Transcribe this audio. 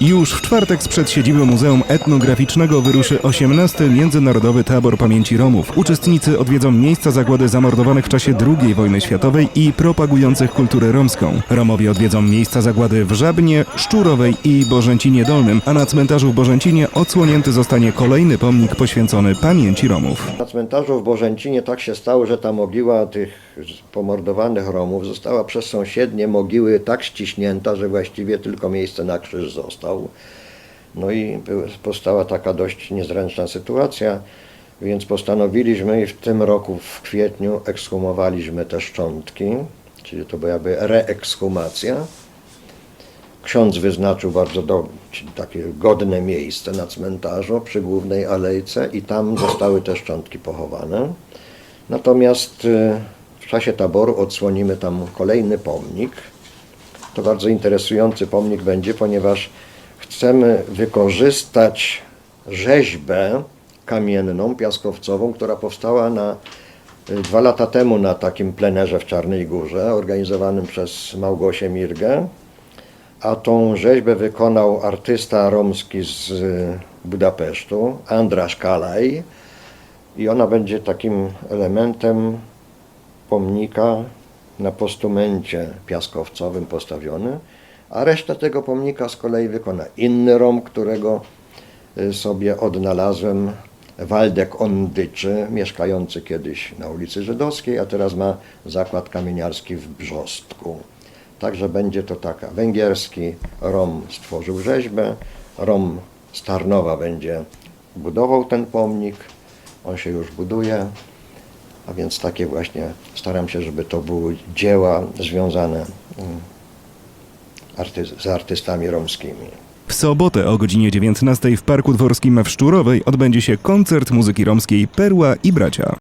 Już w czwartek sprzed siedziby Muzeum Etnograficznego wyruszy 18. Międzynarodowy Tabor Pamięci Romów. Uczestnicy odwiedzą miejsca zagłady zamordowanych w czasie II wojny światowej i propagujących kulturę romską. Romowie odwiedzą miejsca zagłady w Żabnie, Szczurowej i Bożęcinie Dolnym, a na cmentarzu w Bożęcinie odsłonięty zostanie kolejny pomnik poświęcony pamięci Romów. Na cmentarzu w Bożęcinie tak się stało, że ta mogiła tych pomordowanych Romów została przez sąsiednie mogiły tak ściśnięta, że właściwie tylko miejsce na krzyż został. No i powstała taka dość niezręczna sytuacja, więc postanowiliśmy i w tym roku w kwietniu ekshumowaliśmy te szczątki, czyli to była jakby reekshumacja. Ksiądz wyznaczył bardzo do, takie godne miejsce na cmentarzu przy głównej alejce i tam zostały te szczątki pochowane. Natomiast y, w czasie taboru odsłonimy tam kolejny pomnik. To bardzo interesujący pomnik będzie, ponieważ chcemy wykorzystać rzeźbę kamienną, piaskowcową, która powstała na, y, dwa lata temu na takim plenerze w Czarnej Górze, organizowanym przez Małgosię Mirgę. A tą rzeźbę wykonał artysta romski z y, Budapesztu, Andrasz Kalaj. I ona będzie takim elementem pomnika na postumencie piaskowcowym postawiony, a resztę tego pomnika z kolei wykona inny Rom, którego y, sobie odnalazłem, Waldek Ondyczy, mieszkający kiedyś na ulicy Żydowskiej, a teraz ma zakład kamieniarski w Brzostku. Także będzie to taka, węgierski Rom stworzył rzeźbę, Rom z Tarnowa będzie budował ten pomnik, on się już buduje, a więc takie właśnie staram się, żeby to były dzieła związane mm, z artystami romskimi. W sobotę o godzinie 19 w Parku Dworskim w Szczurowej odbędzie się koncert muzyki romskiej Perła i Bracia.